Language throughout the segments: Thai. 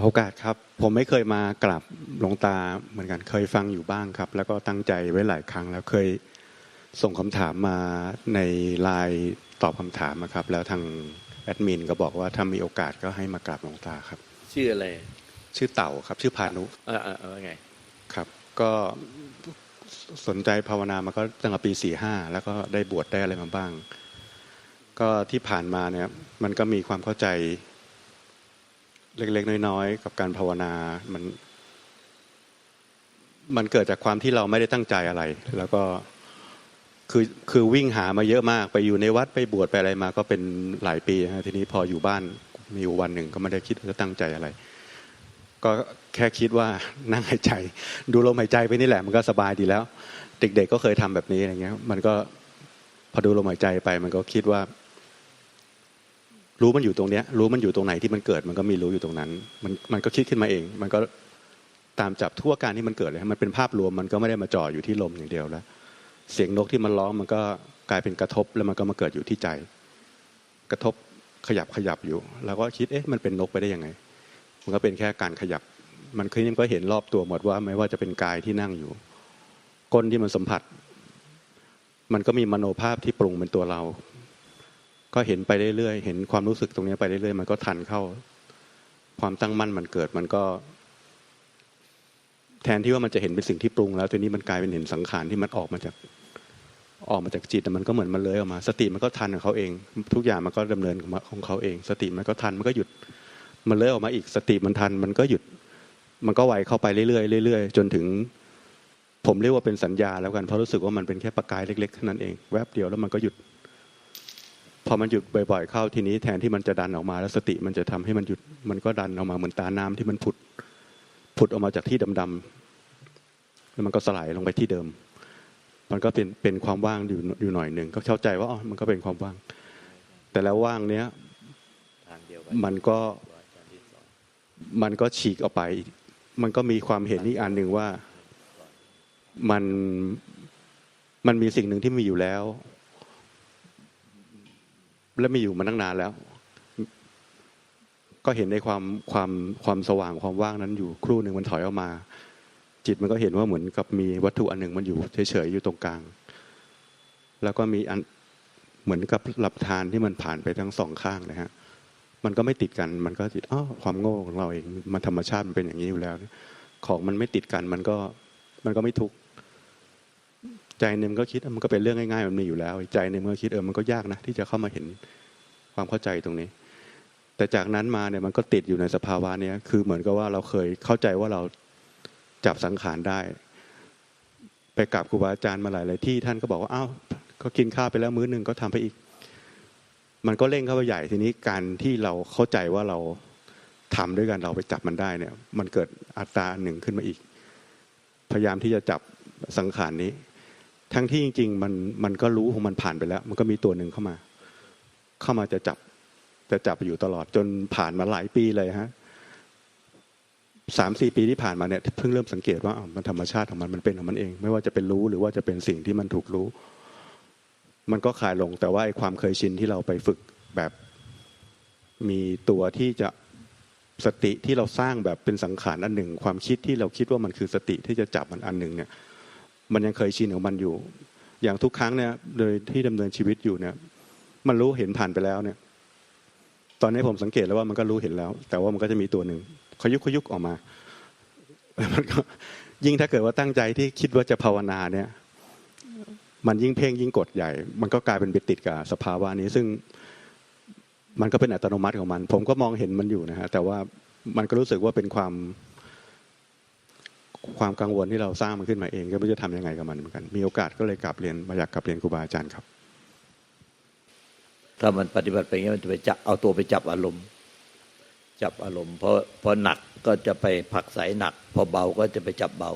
ขอโอกาสครับ ผมไม่เคยมากราบหลวงตาเหมือนกันเคยฟังอยู่บ้างครับ แล้วก็ตั้งใจไว้หลายครั้ง แล้วเคยส่งคำถามมาในไลน์ตอบคำถามนะครับ แล้วทางแอดมินก็บอกว่าถ้ามีโอกาสก็ให้มากราบหลวงตาครับ ชื่ออะไร ชื่อเต่าครับ ชื่อพานุอ่าอ่าอ่าไงครับ ก็สนใจภาวนามาก็ตั้งแต่ปีสี่ห้าแล้วก็ได้บวชได้อะไรมาบ้าง ก็ที่ผ่านมาเนี่ยมันก็มีความเข้าใจ เล็กๆน้อยๆกับการภาวนามัน มันเกิดจากความที่เราไม่ได้ตั้งใจอะไร แล้วก็คือคือวิ่งหามาเยอะมาก ไปอยู่ในวัดไปบวชไปอะไรมาก็เป็นหลายปีฮะทีนี้พออยู่บ้านมีอยู่วันหนึ่งก็ไม่ได้คิดจะตั้งใจอะไร ก็แค่คิดว่านั่งหายใจ ดูลมหายใจไปนี่แหละ มันก็สบายดีแล้ว เด็กๆก็เคยทำแบบนี้อะไรเงี้ย มันก็พอดูลมหายใจไป มันก็คิดว่า รู้มันอยู่ตรงเนี้ย รู้มันอยู่ตรงไหนที่มันเกิด มันก็มีรู้อยู่ตรงนั้น มันมันก็คิดขึ้นมาเอง มันก็ตามจับทั่วการที่มันเกิดเลยมันเป็นภาพรวมมันก็ไม่ได้มาจ่ออยู่ที่ลมอย่างเดียวแล้ว เสียงนกที่มันร้องมันก็กลายเป็นกระทบแล้วมันก็มาเกิดอยู่ที่ใจ กระทบขยับขยับอยู่ แล้วก็คิดเอ๊ะมันเป็นนกไปได้ยังไง มันก็เป็นแค่การขยับ มันคือนี่ก็เห็นรอบตัวหมดว่า ไม่ว่าจะเป็นกายที่นั่งอยู่ ก้นที่มันสัมผัส มันก็มีมโนภาพที่ปรุงเป็นตัวเรา ก็เห็นไปเรื่อยๆ เห็นความรู้สึกตรงนี้ไปเรื่อยๆ มันก็ทันเข้า ความตั้งมั่นมันเกิด มันก็ แทนที่ว่ามันจะเห็นเป็นสิ่งที่ปรุงแล้วทีนี้มันกลายเป็นเห็นสังขารที่มันออกมาจาก ออกมาจากจิตแต่มันก็เหมือนมันเลยออกมา สติมันก็ทันของเขาเอง ทุกอย่างมันก็ดำเนินของเขาเอง สติมันก็ทัน มันก็หยุด มันเลยออกมาอีก สติมันทัน มันก็หยุด มันก็ไหวเข้าไปเรื่อยๆ เรื่อยๆ จนถึง ผมเรียกว่าเป็นสัญญาแล้วกัน เพราะรู้สึกว่ามันเป็นแค่ประกายเล็กๆเท่านั้นเอง แวบเดียวแล้วมันก็หยุด พอมันหยุดบ่อยๆเข้าทีนี้แทนที่มันจะดันออกมาแล้วสติมันจะทำให้มันหยุดมันก็ดันออกมาเหมือนตาน้ำที่มันผุดผุดออกมาจากที่ดำๆแล้วมันก็สลายลงไปที่เดิม มันก็เป็นเป็นความว่างอยู่อยู่หน่อยหนึ่งก็เข้าใจว่าอ๋อมันก็เป็นความว่าง แต่แล้วว่างเนี้ยทางเดียวกัมันก็มันก็ฉีกออกไป มันก็มีความเห็นอีกอันหนึ่งว่ามันมันมีสิ่งหนึ่งที่มีอยู่แล้ว และมีอยู่มาตั้งนานแล้ว ก็เห็นในความความความสว่างความว่างนั้นอยู่ครู่หนึ่งมันถอยออกมา จิตมันก็เห็นว่าเหมือนกับมีวัตถุอันหนึ่งมันอยู่เฉยๆอยู่ตรงกลาง แล้วก็มีอันเหมือนกับหลับทานที่มันผ่านไปทั้งสองข้างนะฮะมันก็ไม่ติดกัน มันก็ติดอ๋อความโง่ของเราเอง มันธรรมชาติมันเป็นอย่างนี้อยู่แล้ว ของมันไม่ติดกัน มันก็ มันก็ไม่ทุกข์ ใจหนึ่งก็คิดมันก็เป็นเรื่องง่ายๆมันมีอยู่แล้ว ใจหนึ่งก็คิดเออมันก็ยากนะที่จะเข้ามาเห็นความเข้าใจตรงนี้ แต่จากนั้นมาเนี่ยมันก็ติดอยู่ในสภาวะเนี้ยคือเหมือนกับว่าเราเคยเข้าใจว่าเราจับสังขารได้ ไปกราบครูบาอาจารย์มาหลายๆที่ท่านก็บอกว่าอ้าวก็กินข้าวไปแล้วมื้อหนึ่งก็ทำไปอีก มันก็เร่งเข้าไปใหญ่ทีนี้การที่เราเข้าใจว่าเราทำด้วยกันเราไปจับมันได้เนี่ย มันเกิดอัตราหนึ่งขึ้นมาอีก พยายามที่จะจับสังขารนี้ ทั้งที่จริง ๆ มันมันก็รู้ของมันผ่านไปแล้ว มันก็มีตัวหนึ่งเข้ามา เข้ามาจะจับจะจับอยู่ตลอดจนผ่านมาหลายปีเลยฮะสามสี่ปีที่ผ่านมาเนี่ยเพิ่งเริ่มสังเกตว่าอ้าวมันธรรมชาติของมันมันเป็นของมันเอง ไม่ว่าจะเป็นรู้หรือว่าจะเป็นสิ่งที่มันถูกรู้ มันก็คลายลงแต่ว่าไอ้ความเคยชินที่เราไปฝึกแบบ มีตัวที่จะสติที่เราสร้างแบบเป็นสังขารอันหนึ่ง ความคิดที่เราคิดว่ามันคือสติที่จะจับมันอันหนึ่งเนี่ย มันยังเคยชินของมันอยู่ อย่างทุกครั้งเนี่ยโดยที่ดำเนินชีวิตอยู่เนี่ย มันรู้เห็นผ่านไปแล้วเนี่ย ตอนนี้ผมสังเกตแล้วว่ามันก็รู้เห็นแล้ว แต่ว่ามันก็จะมีตัวหนึ่งขยุกขยุกออกมาแล้วมันก็ยิ่งถ้าเกิดว่าตั้งใจที่คิดว่าจะภาวนาเนี่ย มันยิ่งเพ่งยิ่งกดใหญ่ มันก็กลายเป็นไปติดกับสภาวะนี้ซึ่งมันก็เป็นอัตโนมัติของมัน ผมก็มองเห็นมันอยู่นะฮะแต่ว่ามันก็รู้สึกว่าเป็นความ ความกังวลที่เราสร้างมันขึ้นมาเอง ก็ไม่รู้จะทำยังไงกับมันเหมือนกัน มีโอกาสก็เลยกลับเรียนมาอยากกลับเรียนครูบาอาจารย์ครับ ถ้ามันปฏิบัติไปอย่างนี้มันจะไปจับเอาตัวไปจับอารมณ์ จับอารมณ์เพราะพอหนักก็จะไปผักสายหนัก พอเบาก็จะไปจับเบา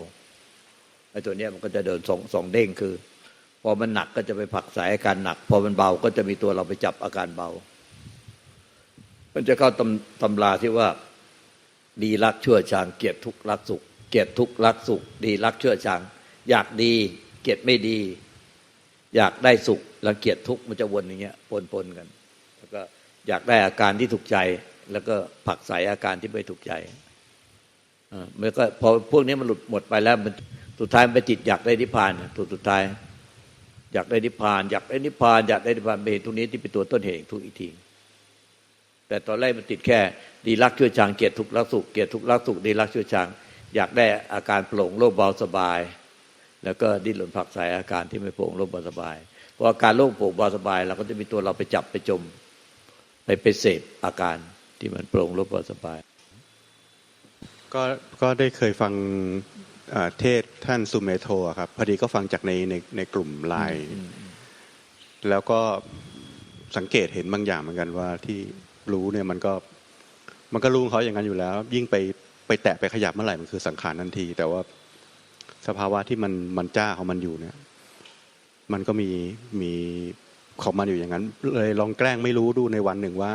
ไอ้ตัวเนี้ยมันก็จะเดินสองสองเด้งคือ พอมันหนักก็จะไปผักสายอาการหนัก พอมันเบาก็จะมีตัวเราไปจับอาการเบา มันจะเข้าตำตำราที่ว่าดีรักชั่วชางเกียดทุกข์รักสุข เกลียดทุกข์รักสุข ดีรักเชั่วชางอยากดี เกลียดไม่ดี อยากได้สุขรังเกียจทุกข์มันจะวนอย่างเงี้ยปนปนๆกัน แล้วก็อยากได้อาการที่ถูกใจ แล้วก็ผลักใสอาการที่ไม่ถูกใจอ่ามันก็พอพวกนี้มันหลุดหมดไปแล้วมันสุดท้ายมันไปจิตอยากได้นิพพานตัวสุดท้าย อยากได้นิพพาน อยากได้นิพพานอยากได้นิพพานไปเห็นตรงนี้ที่เป็นตัวต้นเหตุทุกอีกทีแต่ตอนแรกมันติดแค่ ดีรักชั่วชางเกียรติทุกข์รักสุขเกียรติทุกข์รักสุขดีรักชั่วชาง อยากได้อาการโปร่งโล่งเบาสบาย แล้วก็ดิ้นรนผลักไสอาการที่ไม่โปร่งโล่งเบาสบายพออาการโล่งโปร่งเบาสบายเราก็จะมีตัวเราไปจับไปจม ไปไปเสพอาการที่มันโปร่งโล่งเบาสบาย ก็ก็ได้เคยฟังอ่าเทศท่านสุเมโทอะครับพอดีก็ฟังจากในในในกลุ่มไลน์แล้วก็สังเกตเห็นบางอย่างเหมือนกันว่าที่รู้เนี่ยมันก็มันก็รู้ของเขาอย่างนั้นอยู่แล้ว ยิ่งไป ไปแตะไปขยับเมื่อไหร่มันคือสังขารทันที แต่ว่าสภาวะที่มันมันจ้าของมันอยู่เนี่ย มันก็มีมีของมันอยู่อย่างนั้น เลยลองแกล้งไม่รู้ดูในวันหนึ่งว่า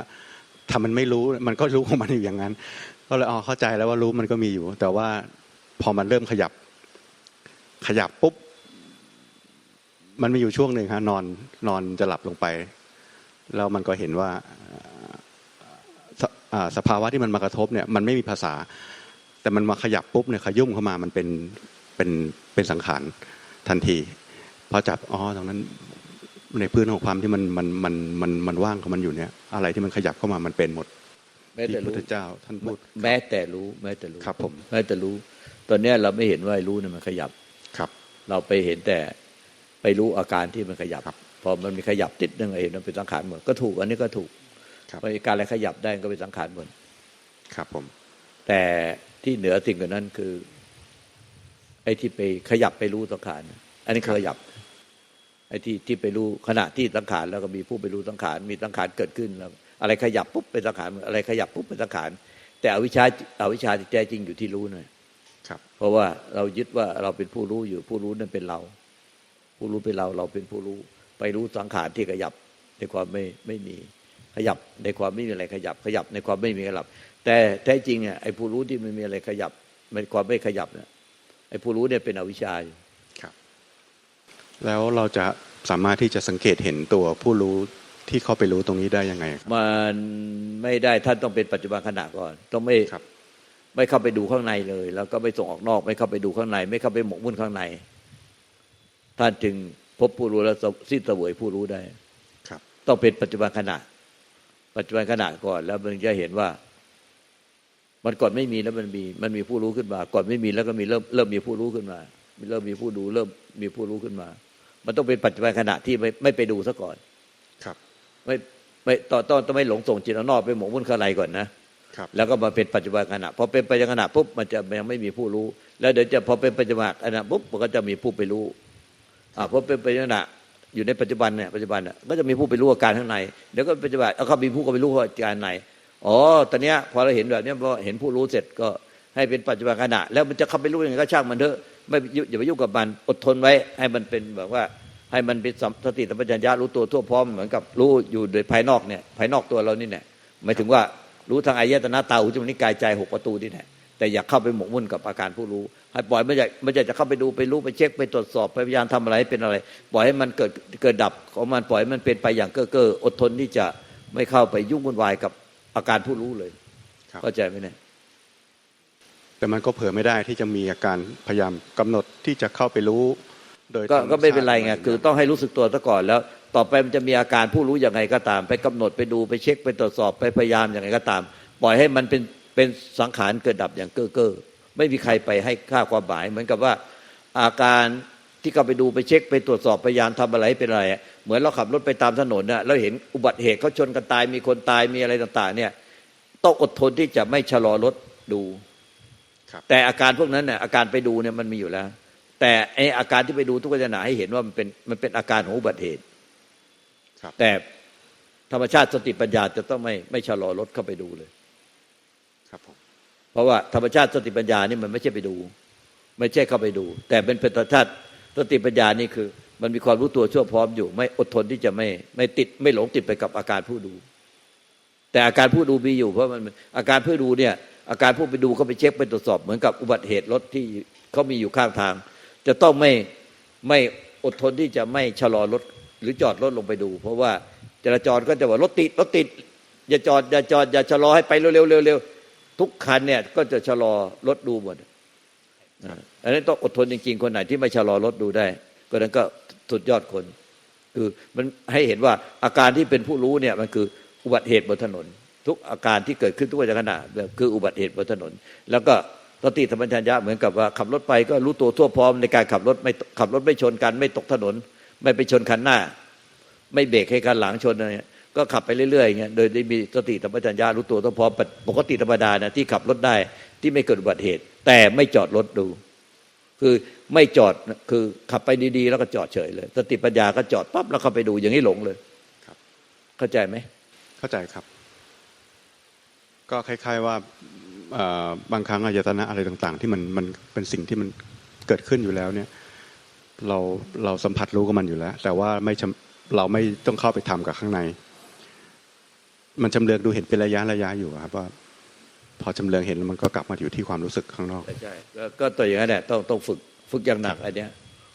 ถ้ามันไม่รู้มันก็รู้ของมันอยู่อย่างนั้น ก็เลยอ๋อเข้าใจแล้วว่ารู้มันก็มีอยู่ แต่ว่าพอมันเริ่มขยับ ขยับปุ๊บมันมีอยู่ช่วงหนึ่งฮะนอนนอนจะหลับลงไป แล้วมันก็เห็นว่าสอ่าสภาวะที่มันมากระทบเนี่ย มันไม่มีภาษา แต่มันมาขยับปุ๊บเนี่ยขยุ่มเข้ามามันเป็นเป็นเป็นสังขารทันทีพอจับอ๋อตรงนั้นในพื้นของความที่มันมันมันมันมันว่างของมันอยู่เนี่ย อะไรที่มันขยับเข้ามามันเป็นหมดแม้แต่ที่พุรู้ทธเจ้าท่านพูดแม้แต่รู้แม้แต่รู้ครับผมแม้แต่รู้ ตอนเนี้ยเราไม่เห็นว่าไอ้รู้เนี่ยมันขยับครับ เราไปเห็นแต่ไปรู้อาการที่มันขยับครับพอมันมีขยับติดนึงเห็นมันเป็นสังขารหมดก็ถูก อันนี้ก็ถูกครับเพราะอาการอะไรขยับได้ก็เป็นสังขารหมดครับผม แต่ ที่เหนือสิ่งกว่านั้นคือ ไอ้ที่ไปขยับไปรู้สังขารอันนี้ขยับ ไอ้ที่ที่ไปรู้ขณะที่สังขารแล้วก็มีผู้ไปรู้สังขารมีสังขารเกิดขึ้นแล้ว อะไรขยับปุ๊บเป็นสังขารอะไรขยับปุ๊บเป็นสังขารแต่อวิชชาอวิชชาที่แท้จริงอยู่ที่รู้หน่อยครับ เพราะว่าเรายึดว่าเราเป็นผู้รู้อยู่ ผู้รู้นั่นเป็นเรา ผู้รู้เป็นเราเราเป็นผู้รู้ ไปรู้สังขารที่ขยับในความไม่ไม่มีขยับในความไม่มีอะไรขยับ ขยับในความไม่มีขยับ แต่แท้จริงอะไอ้ผู้รู้ที่มันมีอะไรขยับ มันความไม่ขยับเนี่ยไอ้ผู้รู้เนี่ยเป็นอวิชชาอยู่ครับ แล้วเราจะสามารถที่จะสังเกตเห็นตัวผู้รู้ที่เข้าไปรู้ตรงนี้ได้ยังไงครับมันไม่ได้ท่านต้องเป็นปัจจุบันขณะก่อน ต้องไม่ครับ ไม่เข้าไปดูข้างในเลย แล้วก็ไม่ส่งออกนอก ไม่เข้าไปดูข้างใน ไม่เข้าไปหมกมุ่นข้างใน ท่านจึงพบผู้รู้แล้วสิ้นเสวยผู้รู้ได้ ครับ ต้องเป็นปัจจุบันขณะ ปัจจุบันขณะก่อน แล้วมันจะเห็นว่า มันก่อนไม่มีแล้วมันมี มันมีผู้รู้ขึ้นมา ก่อนไม่มีแล้วก็มีเริ่มเริ่มมีผู้รู้ขึ้นมาเริ่มมีผู้ดูเริ่มมีผู้รู้ขึ้นมา มันต้องเป็นปัจจุบันขณะที่ไม่ไม่ไปดูซะก่อน ครับ ไม่ไม่ต่อต้องต้องไม่หลงส่งจิตออกนอกไปหมกมุ่นข้างในก่อนนะครับแล้วก็มาเป็นปัจจุบันขณะพอเป็นปัจจุบันขณะปุ๊บมันจะยังไม่มีผู้รู้ แล้วเดี๋ยวจะพอเป็นปัจจุบันขณะปุ๊บมันก็จะมีผู้ไปรู้อ่าพอเป็นปัจจุบันขณะอยู่ในปัจจุบันเนี่ยปัจจุบันเนี่ยก็จะมีผู้ไปรู้อาการข้างในเดี๋ยวก็ปัจจุบันเอาเขามีผู้ก็ไปรู้อาการใน อ๋อตอนเนี้ยพอเราเห็นแบบนี้พอเห็นผู้รู้เสร็จก็ให้เป็นปัจจุบันขณะ แล้วมันจะเข้าไปรู้ยังไงก็ช่างมันเถอะไม่อย่าไปยุ่งกับมันอดทนไว้ ให้มันเป็นแบบว่า ให้มันเป็นสติสัมปชัญญะรู้ตัวทั่วพร้อมเหมือนกับรู้อยู่โดยภายนอกเนี่ยภายนอกตัวเรานี่เนี่ยหมายถึงว่ารู้ทางอายตนะตาหูจมูกนิ้วกายใจหกประตูนี่แหละแต่อย่าเข้าไปหมกมุ่นกับอาการผู้รู้ ให้ปล่อยไม่ใช่ไม่ใช่จะเข้าไปดูไปรู้ไปเช็คไปตรวจสอบไปพยายามทำอะไรให้เป็นอะไร ปล่อยให้มันเกิดเกิดดับของมันปล่อยให้มันเป็นไปอย่างเก้อเก้ออดทนที่จะไม่เข้าไปยุ่งวุ่นวายกับ อาการผู้รู้เลยครับเข้าใจไหมเนี่ยแต่มันก็เผื่อไม่ได้ที่จะมีอาการพยายามกำหนดที่จะเข้าไปรู้ โดยก็ธรรมก็ไม่เป็นไรไงชาติคือต้องให้รู้สึกตัวซะก่อนแล้ว ต่อไปมันจะมีอาการผู้รู้อย่างไงก็ตาม ไปกำหนดไปดูไปเช็คไปตรวจสอบไปพยายามอย่างไงก็ตาม ปล่อยให้มันเป็นเป็นสังขารเกิดดับอย่างเก้อเก้อไม่มีใครไปให้ค่าความหมายเหมือนกับว่าอาการ ที่เขาไปดูไปเช็คไปตรวจสอบพยายามทำอะไรให้เป็นอะไรอะเหมือนเราขับรถไปตามถนนน่ะแล้วเห็นอุบัติเหตุเขาชนกันตายมีคนตายมีอะไรต่าง ๆ เนี่ยต้องอดทนที่จะไม่ชะลอรถดูครับแต่อาการพวกนั้นเนี่ยอาการไปดูเนี่ยมันมีอยู่แล้ว แต่ไออาการที่ไปดูทุกขณะให้เห็นว่ามันเป็นมันเป็นอาการของอุบัติเหตุครับแต่ธรรมชาติสติปัญญาจะต้องไม่ไม่ชะลอรถเข้าไปดูเลย ครับผมเพราะว่าธรรมชาติสติปัญญานี่มันไม่ใช่ไปดู ไม่ใช่เข้าไปดู แต่เป็นเป็นธรรมชาติ สติปัญญานี่คือ มันมีความรู้ตัวชั่วพร้อมอยู่ ไม่อดทนที่จะไม่ไม่ติดไม่หลงติดไปกับอาการผู้ดู แต่อาการผู้ดูมีอยู่เพราะมันอาการผู้ดูเนี่ย อาการผู้ไปดูเขาไปเช็คไปตรวจสอบเหมือนกับอุบัติเหตุรถที่เขามีอยู่ข้างทาง จะต้องไม่ไม่อดทนที่จะไม่ชะลอรถหรือจอดรถลงไปดู เพราะว่าจราจรก็จะว่ารถติดรถติดอย่าจอดอย่าจอดอย่าชะลอให้ไปเร็วๆเร็วๆทุกคันเนี่ยก็จะชะลอรถดูหมด อันนี้นต้องอดทนจริงๆ คนไหนที่ไม่ชะลอรถดูได้ ก็นั้นก็สุดยอดคน คือมันให้เห็นว่าอาการที่เป็นผู้รู้เนี่ยมันคืออุบัติเหตุบนถนน ทุกอาการที่เกิดขึ้นทุกขณะแบบคืออุบัติเหตุบนถนน แล้วก็สติธรรมชัญญะเหมือนกับว่าขับรถไปก็รู้ตัวทั่วพร้อมในการขับรถไม่ขับรถไม่ชนกัน ไม่ตกถนน ไม่ไปชนคันหน้า ไม่เบรกให้คันหลังชนอะไรเงี้ยก็ขับไปเรื่อยๆอย่างเงี้ยโดยได้มีสติธรรมชัญญะรู้ตัวทั่วพร้อมปกติธรรมดานะที่ขับรถได้ที่ไม่เกิดอุบัติเหตุ แต่ไม่จอดรถดู คือไม่จอดคือขับไปดีๆ แล้วก็จอดเฉยเลยสติปัญญาก็จอดปั๊บแล้วเข้าไปดูอย่างนี้หลงเลยครับ เข้าใจไหมเข้าใจครับ ก็คล้าย ๆว่าเอ่อบางครั้งอายตนะอะไรต่าง ๆ ที่มันมันเป็นสิ่งที่มันเกิดขึ้นอยู่แล้วเนี่ย เราเราสัมผัสรู้กับมันอยู่แล้ว แต่ว่าไม่ชำเราไม่ต้องเข้าไปทำกับข้างใน มันจำเลืองดูเห็นเป็นระยะระยะอยู่อะครับว่า พอจำเลืองเห็นแล้วมันก็กลับมาอยู่ที่ความรู้สึกข้างนอกใช่ใช่ก็ก็ตัวอย่างนั้นแหละต้องต้องฝึกฝึกอย่างหนักอันเนี้ย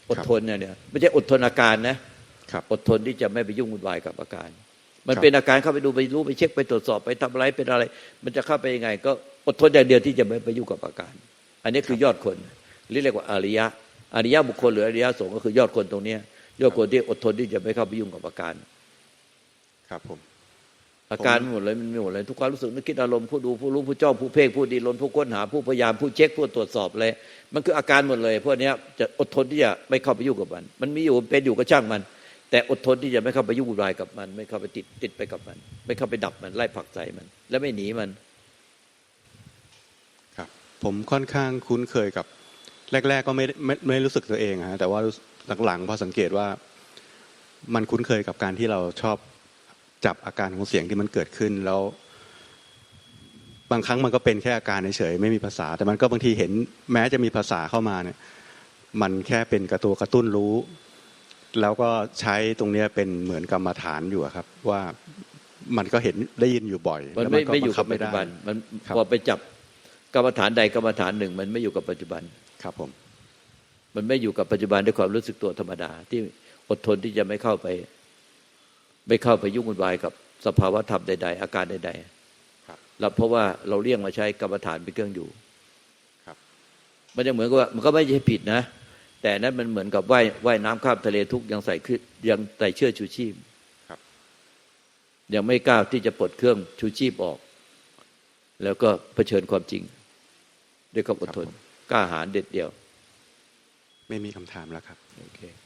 อดทนเนี่ยเนี่ยไม่ใช่อดทนอาการนะครับอดทนที่จะไม่ไปยุ่งวุ่นวายกับอาการ มันครับเป็นอาการเข้าไปดูไปรู้ไปเช็คไปตรวจสอบไปทำอะไรเป็นอะไร มันจะเข้าไปยังไง ก็อดทนอย่างเดียวที่จะไม่ไปยุ่งกับอาการ อันนี้คือยอดคนเรียกว่าอริยะอริยะบุคคลหรืออริยะสงฆ์ก็คือยอดคนตรงเนี้ยยอดคนที่อดทนที่จะไม่เข้าไปยุ่งกับอาการ ครับผม อาการหมดเลยมันมีหมดเลยทุกความรู้สึกนึกคิดอารมณ์ผู้ดูผู้รู้ผู้จ้องผู้เพ่งผู้ดีลนผู้ค้นหาผู้พยายามผู้เช็คผู้ตรวจสอบเลย มันคืออาการหมดเลยพวกนี้จะอดทนที่จะไม่เข้าไปยุ่งกับมัน มันมีอยู่เป็นอยู่ก็ช่างมัน แต่อดทนที่จะไม่เข้าไปยุ่งวุ่นวายกับมัน ไม่เข้าไปติดติดไปกับมัน ไม่เข้าไปดับมันไล่ผักใส่มัน และไม่หนีมัน ครับ ผมค่อนข้างคุ้นเคยกับ แรก ๆ ก็ไม่ได้ไม่ไม่รู้สึกตัวเองฮะแต่ว่าหลังๆพอสังเกตว่า มันคุ้นเคยกับการที่เราชอบ จับอาการของเสียงที่มันเกิดขึ้นแล้ว บางครั้งมันก็เป็นแค่อาการเฉยๆไม่มีภาษา แต่มันก็บางทีเห็นแม้จะมีภาษาเข้ามาเนี่ย มันแค่เป็นกระตัวกระตุ้นรู้ แล้วก็ใช้ตรงเนี้ยเป็นเหมือนกรรมฐานอยู่อะครับ ว่ามันก็เห็นได้ยินอยู่บ่อยมันแล้วไม่ก็ไม่อยู่งกับไม่ปัจจุบัน มันครับพอไปจับกรรมฐานใดกรรมฐานหนึ่ง มันไม่อยู่กับปัจจุบันครับผมมันไม่อยู่กับปัจจุบันด้วยความรู้สึกตัวธรรมดา ที่อดทนที่จะไม่เข้าไป ไม่เข้าไปยุ่งวุ่นวายกับสภาวะธรรมใด ๆ อาการใดครับๆแล้วเพราะว่าเราเลี่ยงมาใช้กรรมฐานเป็นเครื่องอยู่ครับมันจะเหมือนกับว่ามันก็ไม่ใช่ผิดนะ แต่นั้นมันเหมือนกับว่ายว่ายน้ำข้ามทะเลทุกข์ยังใส่ขึ้นยังใส่เชือกชูชีพครับยังไม่กล้าที่จะปลดเครื่องชูชีพออก แล้วก็เผชิญความจริง ด้วยความอดทนกล้าหาญเด็ดเดียว ไม่มีคำถามแล้วครับ โอเคเดี๋ยว